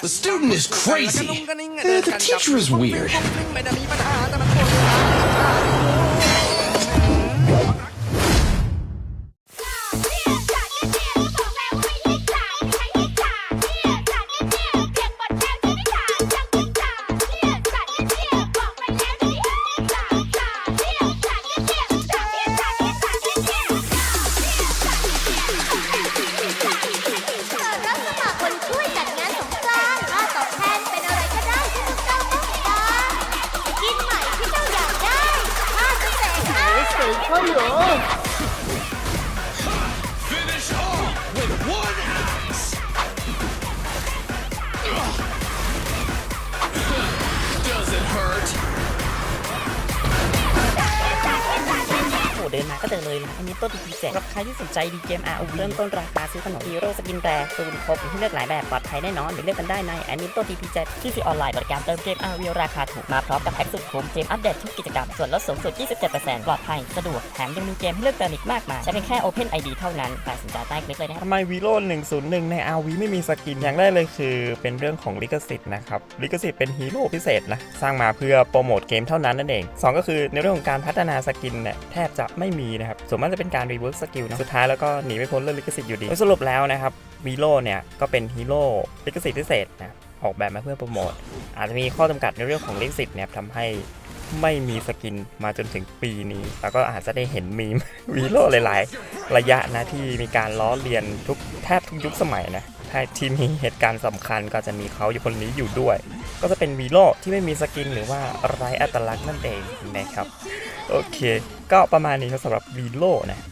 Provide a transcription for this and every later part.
The student is crazy. The, the teacher is weird. เดินมาก็เจอเลยนะอันนี้ต้นทีแจกรับใครที่สนใจดีเกม ROV เริ่มต้นราคาซื้อขนมฮีโร่สกินแรซูนครบมีให้เลือกหลายแบบปลอดภัยแน่นอนหรือเลือกกันได้ในแอนิโต้ทีพีแจที่ซีออนไลน์บริการเติมเกม ROV ราคาถูกมาพร้อมกับแพ็กสุดคุ้มเกมอัปเดตทุกกิจกรรมส่วนลดสูงสุด 27%ปลอดภัยสะดวกแถมยังมีเกมให้เลือกเติมอีกมากมายใช้เป็นแค่ Open ID เท่านั้นแต่สนใจใต้คลิปเลยนะครับทำไมวีโร่101 ใน RV ไม่มีสกินอย่างแรกเลยคือเป็นเรื่องของลิขสิทธิ์นะครับลิขสิทธิ์เป็นฮีโร่พิเศษนะสร้างมาเพื่อโปรโมทเกมเท่านั้นนั่นเอง2ก็คือในเรื่องของการพัฒนาสกินเนี่ยแทบจะไม่มีนะครับ ส่วนมากจะเป็นการรีเวิร์สสกิลนะ สุดท้ายแล้วก็หนีไม่พ้นเรื่องลิขสิทธิ์อยู่ดีโดยสรุปแล้วนะครับวีโร่เนี่ยก็เป็นฮีโร่ลิขสิทธิ์พิเศษนะออกแบบมาเพื่อโปรโมท อาจจะมีข้อจำกัดในเรื่องของลิขสิทธิ์เนี่ยทำให้ไม่มีสกินมาจนถึงปีนี้ แล้วก็อาจจะได้เห็นมีมวีโร่หลาย ๆ ระยะนะที่มีการล้อเลียนทุกแทบทุกยุคสมัยนะถ้าที่มีเหตุการณ์สำคัญก็จะมีเขาอยู่คนนี้อยู่ด้วย ก็จะเป็นวีโร่ที่ไม่มีสกินหรือว่าไร้อัตลักษณ์นั่นเองนะครับ โอเค ก็ประมาณนี้ครับสำหรับวีโร่นะ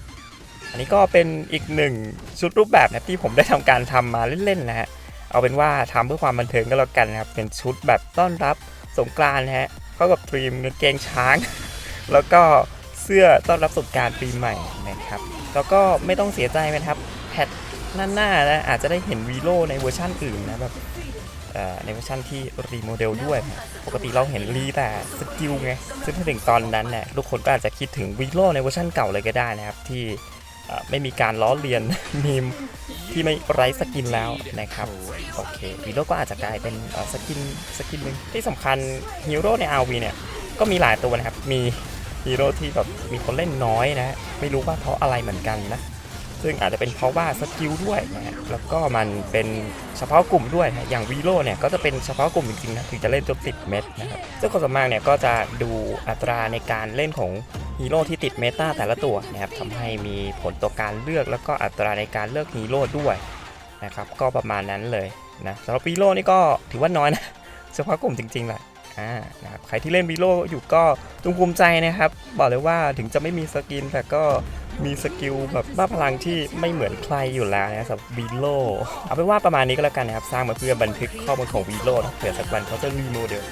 อันนี้ก็เป็นอีกหนึ่งชุดรูปแบบนะที่ผมได้ทำการทำมาเล่นๆนะฮะ เอาเป็นว่าทำเพื่อความบันเทิงก็แล้วกันนะครับ เป็นชุดแบบต้อนรับสงกรานต์นะฮะ เข้ากับทีมเกงช้าง แล้วก็เสื้อต้อนรับสงการปีใหม่นะครับ แล้วก็ไม่ต้องเสียใจนะครับแพทหน้าๆนะอาจจะได้เห็นวีโร่ในเวอร์ชั่นอื่นนะแบบ ในเวอร์ชันที่รีโมเดลด้วยนะปกติเราเห็นรีแต่สกิลไง ซึ่งถ้าถึงตอนนั้นเนี่ยทุกคนก็อาจจะคิดถึงวีโร่ในเวอร์ชันเก่าเลยก็ได้นะครับ ที่เอ่อไม่มีการล้อเลียนมีมที่ไม่ไร้สกินแล้วนะครับ โอเควีโร่ก็อาจจะกลายเป็นเอ่อสกินสกินหนึ่งที่สำคัญฮีโร่ใน RV เนี่ยก็มีหลายตัวนะครับ มีฮีโร่ที่แบบมีคนเล่นน้อยนะ ไม่รู้ว่าเพราะอะไรเหมือนกันนะ ซึ่งอาจจะเป็นเพราะว่าสกิลด้วยนะแล้วก็มันเป็นเฉพาะกลุ่มด้วยนะอย่างวีโร่เนี่ยก็จะเป็นเฉพาะกลุ่มจริงๆนะถึงจะเล่นจนติดเม็ดนะครับซึ่งคนส่วนมากเนี่ยก็จะดูอัตราในการเล่นของฮีโร่ที่ติดเมตาแต่ละตัวนะครับทำให้มีผลต่อการเลือกแล้วก็อัตราในการเลือกฮีโร่ด้วยนะครับก็ประมาณนั้นเลยนะสำหรับวีโร่นี่ก็ถือว่าน้อยนะเฉพาะกลุ่มจริงๆแหละอ่านะครับใครที่เล่นวีโร่อยู่ก็จงภูมิใจนะครับ บอกเลยว่าถึงจะไม่มีสกินแต่ก็ มีสกิลแบบบ้าพลังที่ไม่เหมือนใครอยู่แล้วนะสำหรับวีโร่เอาเป็นว่าประมาณนี้ก็แล้วกันนะครับ สร้างมาเพื่อบันทึกข้อมูลของวีโร่เผื่อสักวันเขาจะรีโมเดล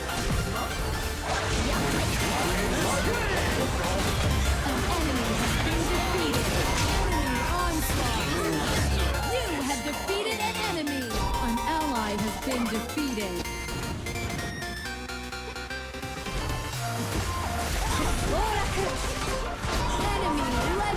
Oh!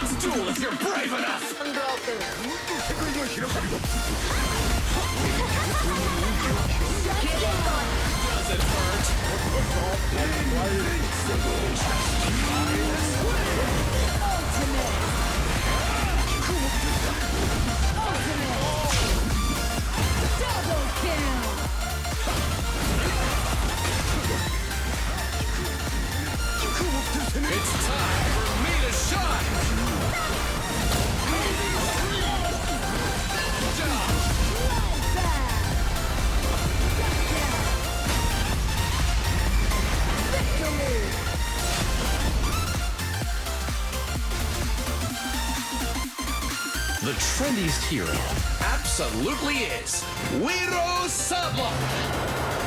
Let's duel if you're brave enough. The trendiest hero absolutely is Wiro Sablon.